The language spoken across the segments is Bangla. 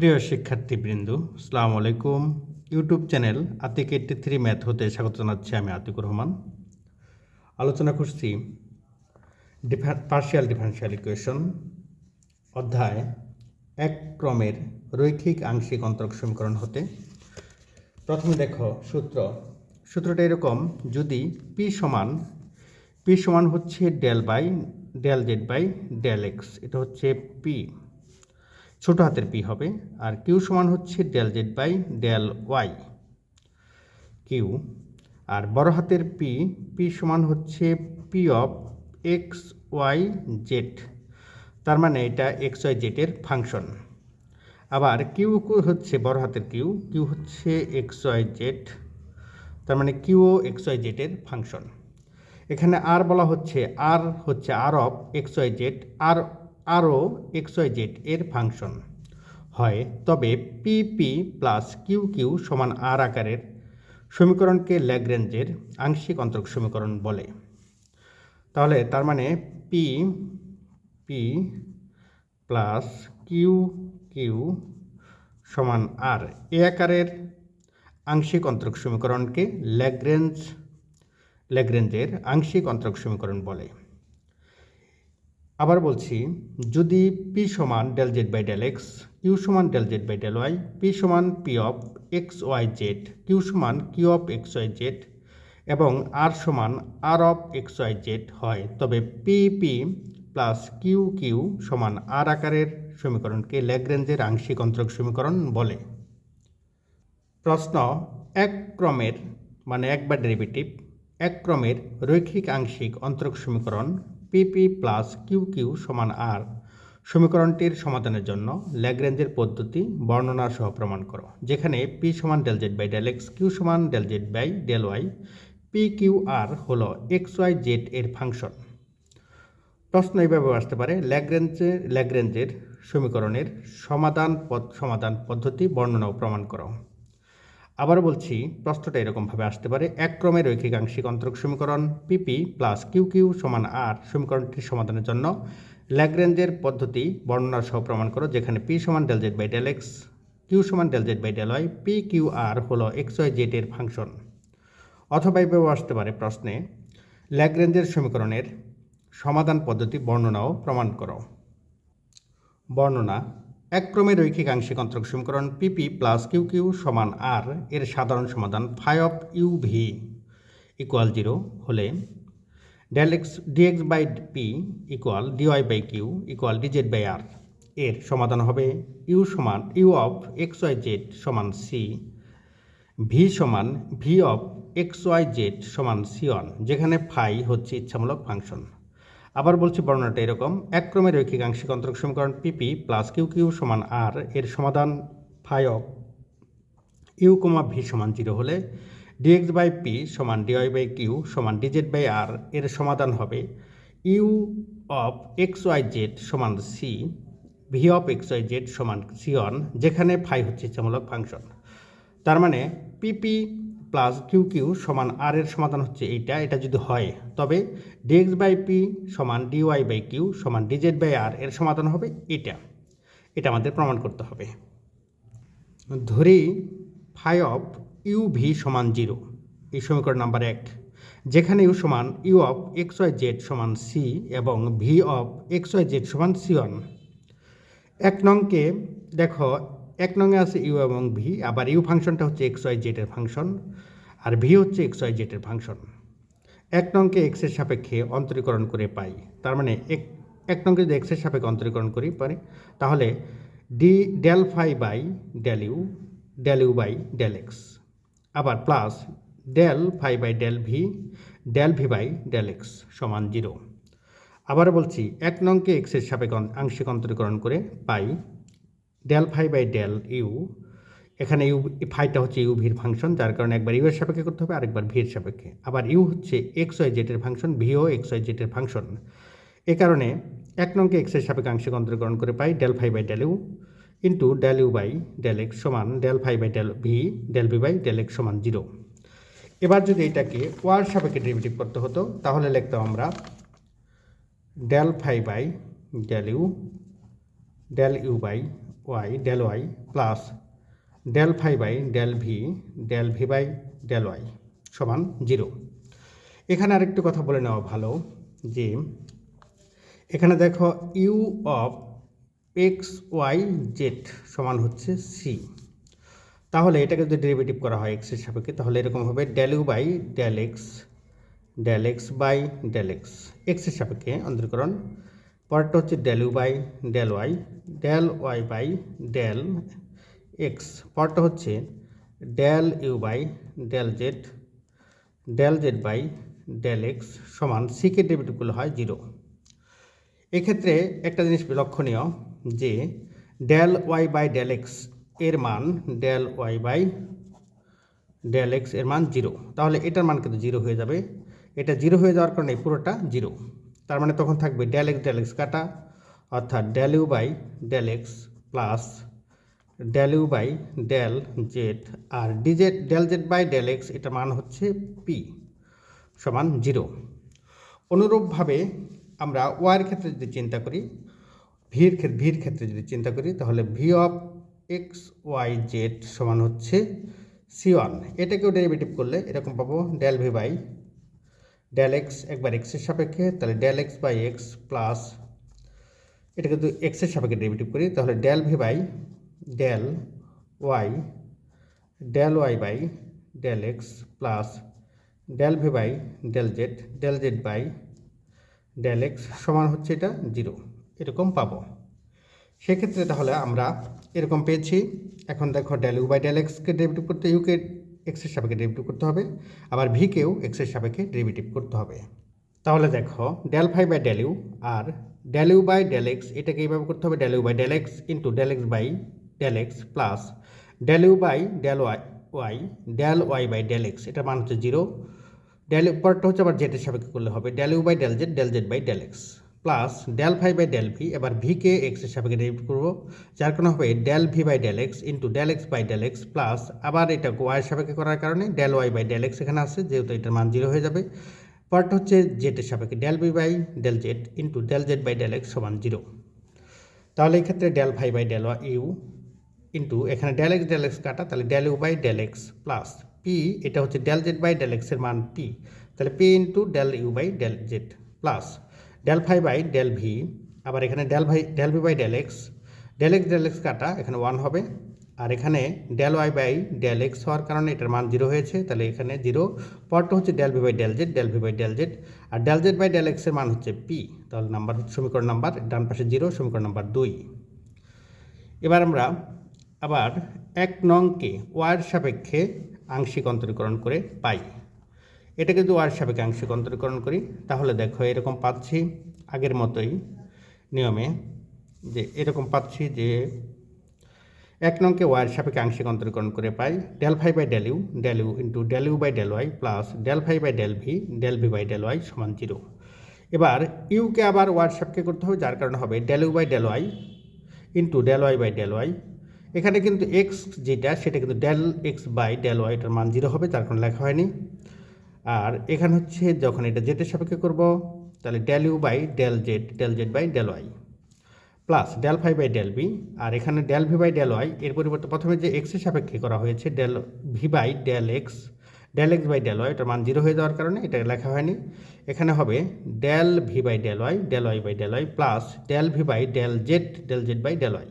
প্রিয় শিক্ষার্থীবৃন্দ, আসসালামু আলাইকুম। YouTube channel Atik eighty three math হতে স্বাগত জানাচ্ছি আমি আতিকুর রহমান। আলোচনা করছি পার্শিয়াল ডিফারেন্সিয়াল ইকুয়েশন অধ্যায় এক ক্রমের রৈখিক আংশিক অন্তরক সমীকরণ হতে। প্রথমে দেখো সূত্র। সূত্রটা এরকম, যদি পি সমান পি সমান হচ্ছে del by del z by del x এটা হচ্ছে পি ছোট হাতের পি হবে, আর কিউ সমান হচ্ছে del z by del y. Q, আর বড় হাতের পি পি সমান হচ্ছে P of x y z, তার মানে এটা এক্স ওয়াই জেডের ফাংশন। আবার কিউ হচ্ছে বড় হাতের কিউ কিউ হচ্ছে এক্স ওয়াই জেড, তার মানে কিউও এক্স ওয়াই জেডের ফাংশন। এখানে আর বলা হচ্ছে, আর হচ্ছে R of x y z, R আরও এক্স ওয়াই জেড এর ফাংশন হয়। তবে P P plus Q Q সমান আর আকারের সমীকরণকে ল্যাগ্রেঞ্জের আংশিক অন্তরক সমীকরণ বলে। তাহলে তার মানে P P plus Q Q সমান আর এ আকারের আংশিক অন্তরক সমীকরণকে ল্যাগ্রেঞ্জ, ল্যাগ্রেঞ্জের আংশিক অন্তরক সমীকরণ বলে। আবার বলছি, যদি পি সমান del z by del x Q সমান del z by del y P সমান P of x y z Q সমান Q of x y z এবং আর সমান R of x y z হয়, তবে P P plus Q Q সমান আর আকারের সমীকরণকে ল্যাগ্রেঞ্জের আংশিক অন্তরক সমীকরণ বলে। প্রশ্ন, এক ক্রমের মানে একবার ডেরিভেটিভ এক ক্রমের রৈখিক আংশিক অন্তরক সমীকরণ পিপি প্লাস কিউ কিউ সমান আর সমীকরণটির সমাধানের জন্য ল্যাগ্রেঞ্জের পদ্ধতি বর্ণনা সহ প্রমাণ করো, যেখানে পি সমান del z by del x Q সমান del z by del y P Q R হল এক্স ওয়াই জেড এর ফাংশন। প্রশ্ন এইভাবে আসতে পারে ল্যাগ্রেঞ্জের ল্যাগ্রেঞ্জের সমীকরণের সমাধান সমাধান পদ্ধতি বর্ণনা ও প্রমাণ করো। আবার বলছি, প্রশ্নটা এরকমভাবে আসতে পারে। এক ক্রমে রৈখিক আংশিক অন্তরক সমীকরণ পিপি প্লাস কিউ কিউ সমান আর সমীকরণটির সমাধানের জন্য ল্যাগ্রেঞ্জের পদ্ধতি বর্ণনা সহ প্রমাণ করো, যেখানে পি সমান del z by del x Q সমান del z by del y P Q R হলো এক্স ওয়াই জেড এর ফাংশন। অথবা এইভাবে আসতে পারে প্রশ্নে ল্যাগ্রেঞ্জের সমীকরণের সমাধান পদ্ধতি বর্ণনাও প্রমাণ করো। বর্ণনা এক ক্রমে রৈখিক আংশিক অন্তরক সমীকরণ পিপি প্লাস কিউ কিউ সমান আর এর সাধারণ সমাধান phi of u v equal zero হলে del x dx by P equal dy by Q equal dz by R এর সমাধান হবে ইউ সমান u of x y z সমান সি ভি সমান v of x y z সমান সি ওয়ান যেখানে ফাই হচ্ছে ইচ্ছামূলক ফাংশন। আবার বলছি বর্ণনাটা এরকম। এক ক্রমে রৈখিক আংশিক অন্তরক সমীকরণ পিপি প্লাস কিউ কিউ সমান আর এর সমাধান phi of u comma v সমান জিরো হলে ডিএক্স বাই পি সমান ডিওয়াই বাই কিউ সমান ডিজেড বাই আর এর সমাধান হবে u of x y z সমান c v of x y z সমান সি ওয়ান যেখানে ফাই হচ্ছে ইচ্ছামূলক ফাংশন। তার মানে পিপি প্লাস কিউ কিউ সমান আর এর সমাধান হচ্ছে এইটা, এটা যদি হয়, তবে ডিএক্স বাই পি সমান ডিওয়াই বাই কিউ সমান ডিজেড বাই আর এর সমাধান হবে এটা। এটা আমাদের প্রমাণ করতে হবে। ধরি ফাই অফ ইউ ভি সমান জিরো এই সমীকরণ নাম্বার এক যেখানে ইউ সমান u of x y z সমান সি এবং v of x y z সমান সি ওয়ান এক নংকে দেখো এক নংয়ে আছে ইউ এবং ভি, আবার ইউ ফাংশনটা হচ্ছে এক্স, ওয়াই জেডের ফাংশন, আর ভি হচ্ছে এক্স, ওয়াই জেডের ফাংশন। এক নংকে এক্সের সাপেক্ষে অন্তরীকরণ করে পাই, তার মানে এক এক নংকে যদি এক্সের সাপেক্ষে অন্তরীকরণ করি, পারে, তাহলে d del phi by del u del u by del x, আবার plus del phi by del v del v by del x সমান জিরো। আবার বলছি, এক নংকে এক্সের সাপেক্ষে আংশিক অন্তরীকরণ করে পাই del phi by del u এখানে ইউ ফাইটা হচ্ছে ইউ ভির ফাংশন যার কারণে একবার ইউ এর সাপেক্ষে করতে হবে, আরেকবার ভির সাপেক্ষে। আবার ইউ হচ্ছে এক্স ওয়াই জেটের ফাংশন ভিও এক্স ওয়াই জেটের ফাংশন এ কারণে এক নংকে এক্সের সাপেক্ষে আংশিক অন্তরীকরণ করে পাই del phi by del u into del u by del x সমান del phi by del v del v by del x সমান জিরো এবার যদি এটাকে ওয়ার সাপেক্ষে ডেরিভেটিভ করতে হতো, তাহলে লিখতাম আমরা del phi by del u del u by y del y plus del phi by del v del v by del y সমান জিরো এখানে আরেকটু কথা বলে নেওয়া ভালো যে, এখানে দেখো u of x y z সমান হচ্ছে সি তাহলে এটাকে যদি ডেরিভেটিভ করা হয় এক্সের সাপেক্ষে, তাহলে এরকম হবে del u by del x del x by del x এক্সের সাপেক্ষে অন্তরীকরণ পরেরটা হচ্ছে del u by del y del y by del x পরেরটা হচ্ছে del u by del z del z by del x সমান সিকে করলে হয় জিরো এক্ষেত্রে একটা জিনিস লক্ষণীয় যে ডেল ওয়াই বাই ডেল এক্সের মান ডেল ওয়াই বাই ডেল এক্সের মান জিরো তাহলে এটার মান কিন্তু জিরো হয়ে যাবে। এটা জিরো হয়ে যাওয়ার কারণে পুরোটা জিরো তার মানে তখন থাকবে ডেল এক্স ডেল এক্স কাটা, অর্থাৎ del u by del x plus del u by del z R dz del z by del x এটার মান হচ্ছে পি সমান জিরো অনুরূপভাবে আমরা ওয়ার ক্ষেত্রে যদি চিন্তা করি ভির ক্ষেত্রে ভির ক্ষেত্রে যদি চিন্তা করি, তাহলে v of x y z সমান হচ্ছে সি ওয়ান এটাকেও ডেরিভেটিভ করলে এরকম পাবো del v by del x একবার এক্সের সাপেক্ষে, তাহলে del x by x plus এটা কিন্তু এক্সের সাপেক্ষে ডেরিভেটিভ করি, তাহলে del v by del y del y by del x plus del v by del z del z by del x সমান হচ্ছে এটা জিরো এরকম পাবো। সেক্ষেত্রে তাহলে আমরা এরকম পেয়েছি। এখন দেখো ডেল ইউ বাই ডেল এক্সকে ডেরিভেটিভ করতে ইউকে এক্সের সাপেক্ষে ডেরিভেটিভ করতে হবে, আবার ভিকেও এক্সের সাপেক্ষে ডেরিভেটিভ করতে হবে। তাহলে দেখো del phi by del u R del u by del x এটাকে এইভাবে করতে হবে del u by del x into del x by del x plus del u by del y y del y by del x এটার মান হচ্ছে জিরো ডেল পরটা হচ্ছে আবার জেটের সাপেক্ষে করলে হবে del u by del z del z by del x plus del phi by del v এবার ভিকে এক্সের সাপেক্ষে ডেরিভেট করব যার কারণে হবে del v by del x into del x by del x plus আবার এটা ওয়াইয়ের সাপেক্ষে করার কারণে del y by del x এখানে আছে যেহেতু এটার মান জিরো হয়ে যাবে পার্ট হচ্ছে জেটের সাপেক্ষে del v by del z into del z by del x সমান জিরো তাহলে এই ক্ষেত্রে del phi by del y u into এখানে ডেল এক্স ডেল এক্স কাটা তাহলে del u by del x plus P এটা হচ্ছে ডেল জেড বাই ডেল এক্সের মান পি তাহলে P into del u by del z plus del phi by del v আবার এখানে ডেল ভাই del v by del x del x del x কাটা এখানে ওয়ান হবে, আর এখানে del y by del x হওয়ার কারণে এটার মান জিরো হয়েছে, তাহলে এখানে জিরো পরটা হচ্ছে del v by del z del v by del z R del z by del এক্সের মান হচ্ছে পি তাহলে নাম্বার সমীকরণ নাম্বার ডান পাশে জিরো সমীকরণ নাম্বার দুই। এবার আমরা আবার এক নংকে ওয়ার সাপেক্ষে আংশিক অন্তরীকরণ করে পাই। এটা কিন্তু ওয়ার সাপেক্ষে আংশিক অন্তরীকরণ করি। তাহলে দেখো, এরকম পাচ্ছি আগের মতোই নিয়মে যে এরকম পাচ্ছি যে এক নংকে ওয়ার সাপেক্ষে আংশিক অন্তরীকরণ করে পাই। Del phi by del u del u into del u by del y plus del phi by del v del v by del y সমান জিরো এবার ইউকে আবার ওয়ার সাপেক্ষে করতে হবে, যার কারণে হবে del u by del y into del y by del y এখানে কিন্তু এক্স যেটা, সেটা কিন্তু del x by del y এটার মান জিরো হবে, যার কারণে লেখা হয়নি। আর এখানে হচ্ছে যখন এটা জেটের সাপেক্ষে করব তাহলে del u by del z del z by del y plus del phi by del v আর এখানে del v by del y এর পরিবর্তে প্রথমে যে এক্সের সাপেক্ষে করা হয়েছে del v by del x del x by del y এটার মান জিরো হয়ে যাওয়ার কারণে এটা লেখা হয়নি এখানে হবে del v by del y del y by del y plus del v by del z del z by del y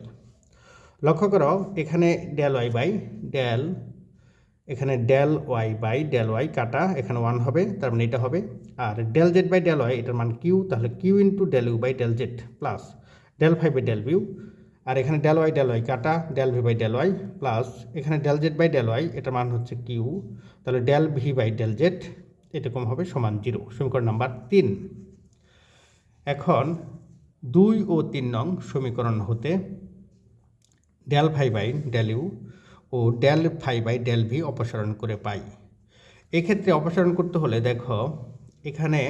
লক্ষ্য করো এখানে ডেল ওয়াই বাই ডেল এখানে del y by del y কাটা, এখানে ওয়ান হবে, তার মানে এটা হবে। আর del z by del y এটার মান কিউ তাহলে Q into del u by del z plus del phi by del v আর এখানে ডেল ওয়াই ডেল ওয়াই কাটা del v by del y plus এখানে del z by del y এটার মান হচ্ছে কিউ তাহলে del v by del z এরকম হবে সমান জিরো সমীকরণ নাম্বার তিন। এখন দুই ও তিন নং সমীকরণ হতে del phi by del u O del phi by del v অপসারণ করে পাই। এক্ষেত্রে অপসারণ করতে হলে দেখো, এখানে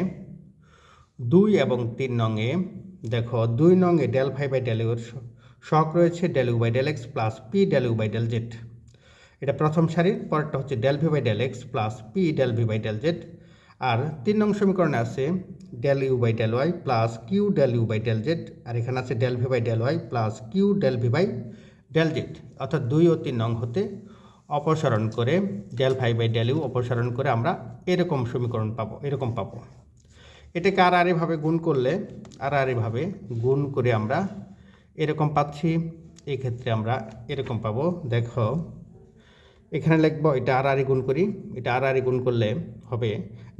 দুই এবং তিন নংয়ে দেখো দুই নংয়ে ডেল ফাই বাই ডেল ইউর শখ রয়েছে del u by del x plus P del u by del z. এটা প্রথম সারির, পরেরটা হচ্ছে del v by del x plus P del v by del z. আর তিন নং সমীকরণে আছে del u by del y plus Q del u by del z. আর এখানে আছে del v by del y plus Q del v by del z অর্থাৎ দুই ও তিন নং হতে অপসারণ করে del phi by del u অপসারণ করে আমরা এরকম সমীকরণ পাবো, এরকম পাবো। এটাকে আর আরেভাবে গুণ করলে, আর আরেভাবে গুণ করে আমরা এরকম পাচ্ছি, এক্ষেত্রে আমরা এরকম পাবো। দেখো, এখানে লিখব এটা আর আর গুণ করি, এটা আর আর গুণ করলে হবে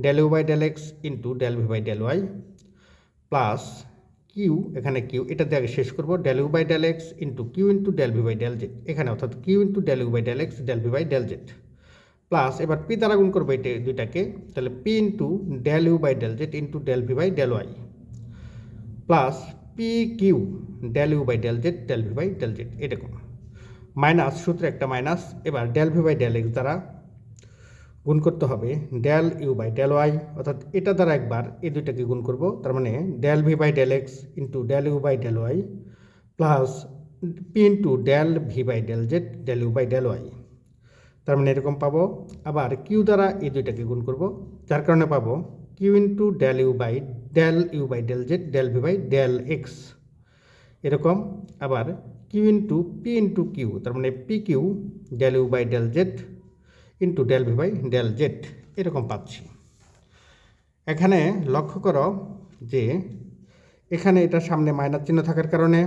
del u by del x into del v by del y plus q, এখানে কিউ, এটা দিয়ে আগে শেষ করব del u by del x into q into del v by del z এখানে অর্থাৎ q into del u by del x del v by del z plus এবার পি দ্বারা গুণ করব এটা দুইটাকে, তাহলে p into del u by del z into del v by del y plus p q del u by del z del v by del z এরকম। মাইনাস সূত্রে একটা মাইনাস এবার del v by del x দ্বারা গুণ করতে হবে del u by del y অর্থাৎ এটা দ্বারা একবার এই দুইটাকে গুণ করব, তার মানে del v by del x into del u by del y plus p into del v by del z del u by del y তার মানে এরকম পাবো। আবার কিউ দ্বারা এই দুইটাকে গুণ করব, যার কারণে পাবো q into del u by del u by del z del v by del x এরকম। আবার q into p into q তার মানে p q del u by del z into del v by del z এরকম পাচ্ছি। এখানে লক্ষ্য করো যে এখানে এটা সামনে মাইনাস চিহ্ন থাকার কারণে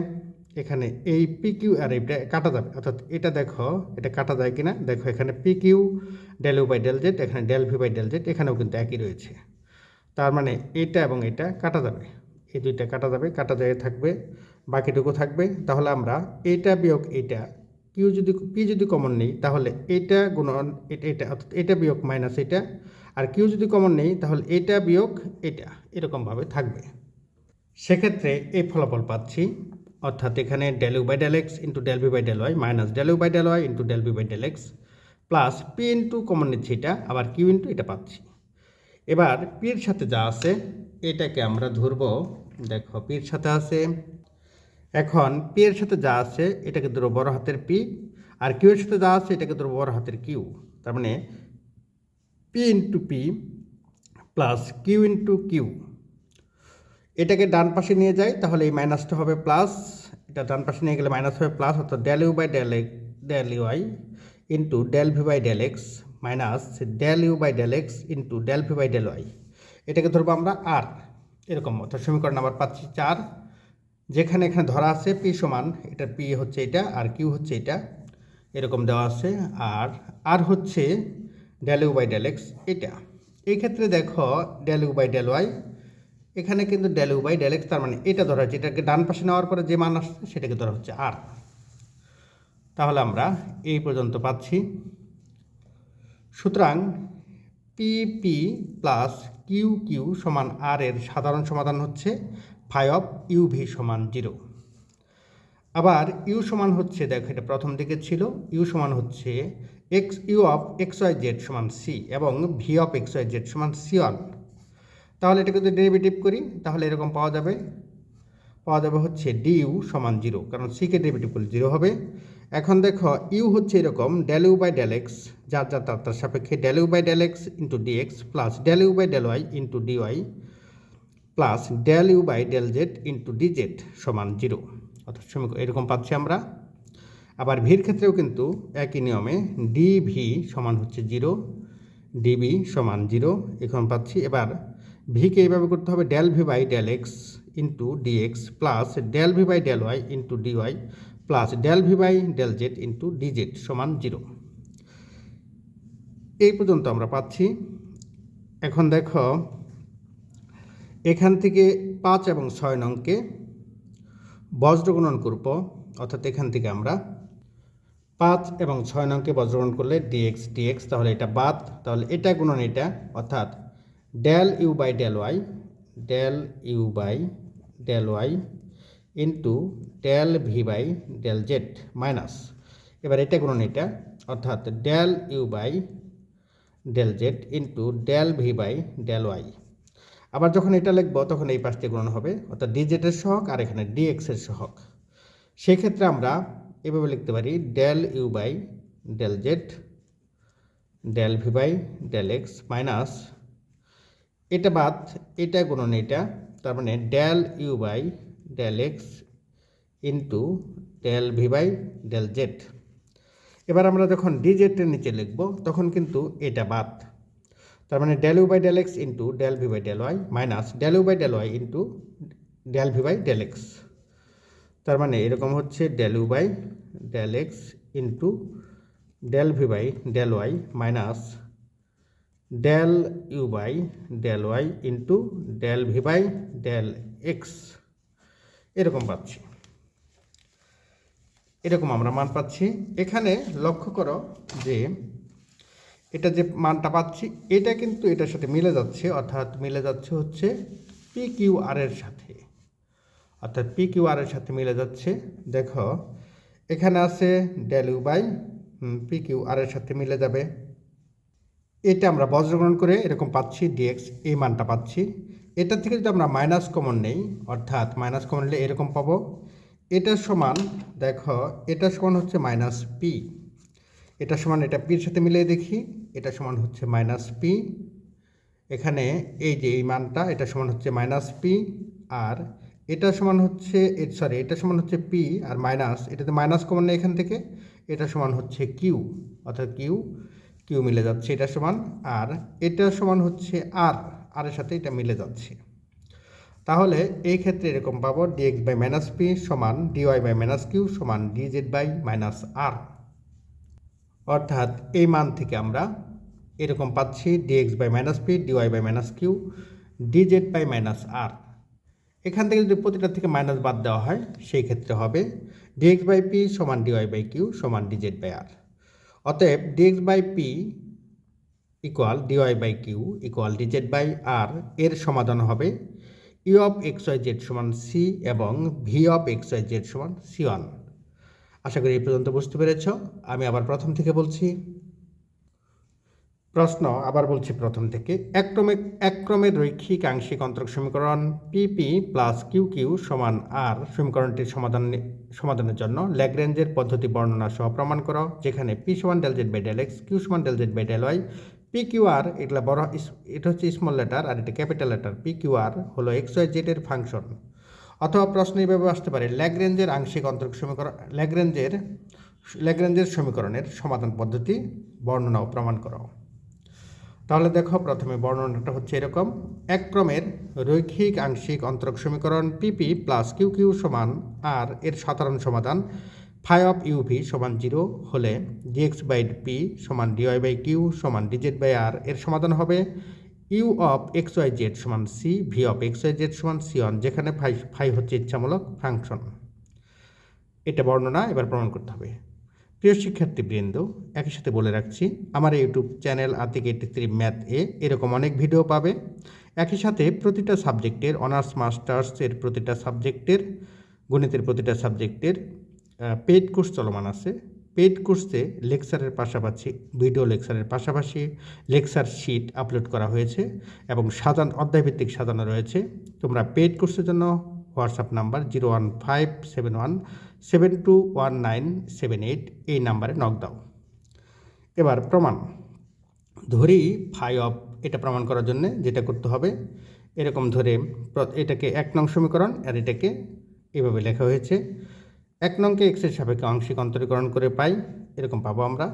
এখানে এই পি কিউ আর এটা কাটা যাবে। অর্থাৎ এটা দেখো, এটা কাটা যায় কিনা? দেখো এখানে p q del u by del z এখানে del v by del z এখানেও কিন্তু একই রয়েছে। তার মানে এটা এবং এটা কাটা যাবে। এই দুইটা কাটা যাবে, কাটা যায় থাকবে, বাকিটুকু থাকবে। তাহলে আমরা এটা বিয়োগ এটা কিউ যদি পি যদি কমন নেই, তাহলে এটা গুণন, এটা এটা, অর্থাৎ এটা বিয়োগ মাইনাস এটা। আর কিউ যদি কমন নেই, তাহলে এটা বিয়োগ এটা, এরকমভাবে থাকবে। সেক্ষেত্রে এই ফলাফল পাচ্ছি, অর্থাৎ এখানে del u by del x into del v by del y minus del u by del y into del v by del x plus p into common নিচ্ছি এটা, আবার কিউ ইন্টু এটা পাচ্ছি। এবার পির সাথে যা আছে, এটাকে আমরা ধরবো, দেখো পির সাথে আছে এখন পি এর সাথে যা আছে, এটাকে ধরো বড় হাতের পি আর কিউ এর সাথে যা আছে, এটাকে ধরো বড় হাতের কিউ তার মানে p into p plus q into q এটাকে ডান পাশে নিয়ে যাই, তাহলে এই মাইনাসটা হবে প্লাস এটা ডান পাশে নিয়ে গেলে মাইনাস হবে প্লাস অর্থাৎ del u by del del y into del v by del x minus del u by del x into del v by del y এটাকে ধরবো আমরা আর এরকম অর্থাৎ সমীকরণ নাম্বার পাচ্ছি চার। যেখানে এখানে ধরা আছে পি সমান, এটা পি হচ্ছে এটা, আর কিউ হচ্ছে এটা, এরকম দেওয়া আছে, আর আর হচ্ছে del u by del x এটা। এই ক্ষেত্রে দেখো del u by del y এখানে কিন্তু del u by del x তার মানে এটা ধরা হচ্ছে এটাকে ডান পাশে নেওয়ার পরে যে মান আসছে, সেটাকে ধরা হচ্ছে আর তাহলে আমরা এই পর্যন্ত পাচ্ছি। সুতরাং পি প্লাস কিউ কিউ সমান আর এর সাধারণ সমাধান হচ্ছে। ফাই অফ ইউ ভি সমান জিরো। আবার ইউ সমান হচ্ছে, দেখো এটা প্রথম দিকে ছিল, ইউ সমান হচ্ছে x, u of x y z সমান সি এবং v of x y z সমান সি ওয়ান। তাহলে এটাকে যদি ডেরিভেটিভ করি, তাহলে এরকম পাওয়া যাবে। পাওয়া যাবে হচ্ছে ডি ইউ সমান জিরো, কারণ সিকে ডেরিভেটিভ করলে জিরো হবে। এখন দেখো, ইউ হচ্ছে এরকম del u by del x, যার যার তার সাপেক্ষে del u by del x into d x plus del u by del y into d y plus del u by del z into d z সমান জিরো অর্থাৎ সমীকরণ, এরকম পাচ্ছি আমরা। আবার ভির ক্ষেত্রেও কিন্তু একই নিয়মে ডি ভি সমান হচ্ছে জিরো ডিবি সমান জিরো এখন পাচ্ছি। এবার ভিকে এইভাবে করতে হবে del v by del x into d x plus del v by del y into d y plus del v by del z into d z সমান জিরো এই পর্যন্ত আমরা পাচ্ছি। এখন দেখো এখান থেকে পাঁচ এবং ছয় নংকে বজ্রগণন করব, অর্থাৎ এখান থেকে আমরা পাঁচ এবং ছয় নংকে বজ্রগণন করলে ডিএক্স ডিএক্স তাহলে এটা বাদ, তাহলে এটা গুণন এটা, অর্থাৎ del u by del y del u by del y into del v by del z minus এবার এটা গুণন এটা, অর্থাৎ del u by del z into del v by del y আবার যখন এটা লিখব, তখন এই পাশ দিয়ে গুণন হবে, অর্থাৎ ডি জেডের সহক আর এখানে ডি এক্সের সহক সেক্ষেত্রে আমরা এভাবে লিখতে পারি del u by del z del v by del x minus এটা বাদ, এটা গুণন এটা, তার মানে del u by del x into del v by del z এবার আমরা যখন ডি জেডের নিচে লিখব, তখন কিন্তু এটা বাদ। তার মানে del u by del x into del v by del y minus del u by del y into del v by del x তার মানে এরকম হচ্ছে del u by del x into del v by del y minus del u by del y into del v by del x এরকম পাচ্ছি। এরকম আমরা মান পাচ্ছি। এখানে লক্ষ্য করো যে এটা যে মানটা পাচ্ছি, এটা কিন্তু এটার সাথে মিলে যাচ্ছে, অর্থাৎ মিলে যাচ্ছে হচ্ছে পি কিউ আর এর সাথে। অর্থাৎ পি কিউ আর এর সাথে মিলে যাচ্ছে, দেখো, এখানে আছে del u by p q r এর সাথে মিলে যাবে। এটা আমরা বজ্রগ্রহণ করে এরকম পাচ্ছি ডিএক্স এই মানটা পাচ্ছি। এটা থেকে যদি আমরা মাইনাস কমন নেই, অর্থাৎ মাইনাস কমন নিলে এরকম পাবো। এটা সমান, দেখো এটা সমান হচ্ছে মাইনাস পি এটা সমান এটা পির সাথে মিলিয়ে দেখি। এটা সমান হচ্ছে মাইনাস পি এখানে এই যে এই মানটা এটা সমান হচ্ছে মাইনাস পি আর এটা সমান হচ্ছে সরি এটা সমান হচ্ছে পি আর মাইনাস এটাতে মাইনাস কমন নেই এখান থেকে, এটা সমান হচ্ছে কিউ অর্থাৎ কিউ কিউ মিলে যাচ্ছে, এটা সমান, আর এটা সমান হচ্ছে আর আর এর সাথে এটা মিলে যাচ্ছে। তাহলে এই ক্ষেত্রে এরকম পাবো d x by minus p সমান d y by minus q সমান ডিজেড বাই মাইনাস আর অর্থাৎ এই মান থেকে আমরা এরকম পাচ্ছি d x by minus p d y by minus q d z by minus r এখান থেকে যদি প্রতিটা থেকে মাইনাস বাদ দেওয়া হয়, সেই ক্ষেত্রে হবে ডিএক্স বাই পি সমান ডিওয়াই বাই কিউ সমান ডিজেড বাই আর অতএব d x by p equal d y by q equal d z by r এর সমাধান হবে u of x y z সমান সি এবং v of x y z সমান সি ওয়ান আশা করি এই পর্যন্ত বুঝতে পেরেছ। আমি আবার প্রথম থেকে বলছি। প্রশ্ন, আবার বলছি প্রথম থেকে। এক ক্রমে এক রৈখিক আংশিক অন্তরক সমীকরণ পিপি প্লাস কিউ কিউ সমান আর সমীকরণটির সমাধান সমাধানের জন্য ল্যাগ্রেঞ্জের পদ্ধতি বর্ণনা সহ প্রমাণ করো, যেখানে পি সমান del z by del x q সমান del z by del y p q r এগুলা বড় এটা হচ্ছে স্মল লেটার আর এটা capital letter p q r হলো এক্স ওয়াই জেড এর ফাংশন অথবা প্রশ্ন এইভাবে আসতে পারে, ল্যাগ্রেঞ্জের আংশিক অন্তরক সমীকরণ, ল্যাগ্রেঞ্জের ল্যাগ্রেঞ্জের সমীকরণের সমাধান পদ্ধতি বর্ণনা ও প্রমাণ করো। তাহলে দেখো প্রথমে বর্ণনাটা হচ্ছে এরকম, এক ক্রমের রৈখিক আংশিক অন্তরক সমীকরণ পিপি প্লাস কিউ কিউ সমান আর এর সাধারণ সমাধান ফাই অফ ইউভি সমান জিরো হলে ডিএক্স বাই পি সমান ডিওয়াই বাই কিউ সমান ডিজেড বাই আর এর সমাধান হবে। U of x y z সমান c, v of x y z সমান সি ওয়ান, যেখানে ফাই ফাই হচ্ছে ইচ্ছামূলক ফাংশন। এটা বর্ণনা এবার প্রমাণ করতে হবে। প্রিয় শিক্ষার্থীবৃন্দ, একই সাথে বলে রাখছি, আমার YouTube channel Atik eighty three math এ এরকম অনেক ভিডিও পাবে। একই সাথে প্রতিটা সাবজেক্টের, অনার্স মাস্টার্সের প্রতিটা সাবজেক্টের, গণিতের প্রতিটা সাবজেক্টের পেইড কোর্স চলমান আছে। পেইড কোর্সে লেকচারের পাশাপাশি, ভিডিও লেকচারের পাশাপাশি লেকচার শিট আপলোড করা হয়েছে এবং সাজান অধ্যায়ভিত্তিক সাজানো রয়েছে। তোমরা পেইড কোর্সের জন্য WhatsApp number zero one five seven one, seven two one nine seven eight এই নাম্বারে নক দাও এবার প্রমাণ। ধরি ফাই অফ এটা প্রমাণ করার জন্য যেটা করতে হবে, এরকম ধরে এটাকে এক নং সমীকরণ আর এটাকে এভাবে লেখা হয়েছে। এক নংকে এক্সের সাপেক্ষে আংশিক অন্তরীকরণ করে পাই, এরকম পাবো আমরা।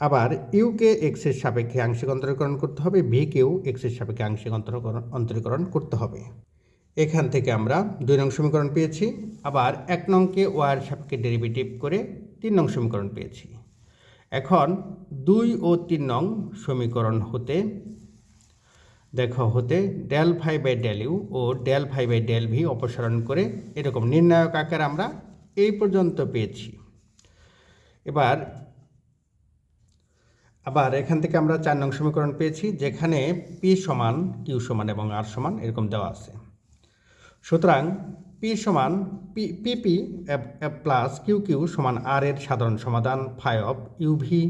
আবার ইউকে এক্সের সাপেক্ষে আংশিক অন্তরীকরণ করতে হবে ভিকেও এক্সের সাপেক্ষে আংশিক অন্তরীকরণ অন্তরীকরণ করতে হবে। এখান থেকে আমরা দুই নং সমীকরণ পেয়েছি, আবার এক নংকে ওয়ার সাপেক্ষে ডেরিভেটিভ করে তিন নং সমীকরণ পেয়েছি। এখন দুই ও তিন নং সমীকরণ হতে দেখো হতে del phi by del u O del phi by del v অপসারণ করে এরকম নির্ণায়ক আকার আমরা এই পর্যন্ত পেয়েছি। এবার, আবার এখান থেকে আমরা চার নং সমীকরণ পেয়েছি, যেখানে পি সমান কিউ সমান এবং আর সমান এরকম দেওয়া আছে। সুতরাং পি সমান p p p plus q q সমান আর এর সাধারণ সমাধান ফাই অফ ইউভি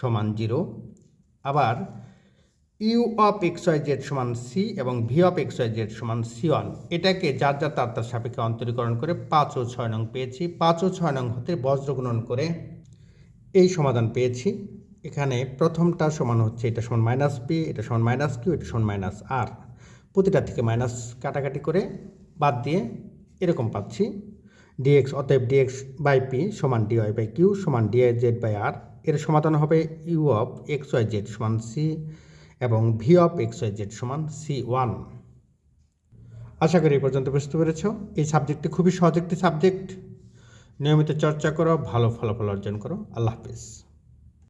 সমান জিরো আবার u of x y z সমান সি এবং v of x y z সমান সি ওয়ান। এটাকে যার যার তার তার সাপেক্ষে অন্তরীকরণ করে পাঁচ ও ছয় নং পেয়েছি। পাঁচ ও ছয় নং হতে বজ্র গুণন করে এই সমাধান পেয়েছি। এখানে প্রথমটা সমান হচ্ছে এটা সমান মাইনাস পি, এটা সমান মাইনাস কিউ, এটা সমান মাইনাস আর। প্রতিটা থেকে মাইনাস কাটাকাটি করে বাদ দিয়ে এরকম পাচ্ছি। ডিএক্স অতএব ডিএক্স বাই পি সমান ডিওয়াই বাই কিউ সমান ডিআই জেড বাই আর। এর সমাধান হবে u of x y z সমান সি। এবং v of x y z সমান সি ওয়ান আশা করি এই পর্যন্ত বুঝতে পেরেছ। এই সাবজেক্টটি খুবই সহজ একটি সাবজেক্ট। নিয়মিত চর্চা করো, ভালো ফলাফল অর্জন করো। আল্লাহ হাফিজ।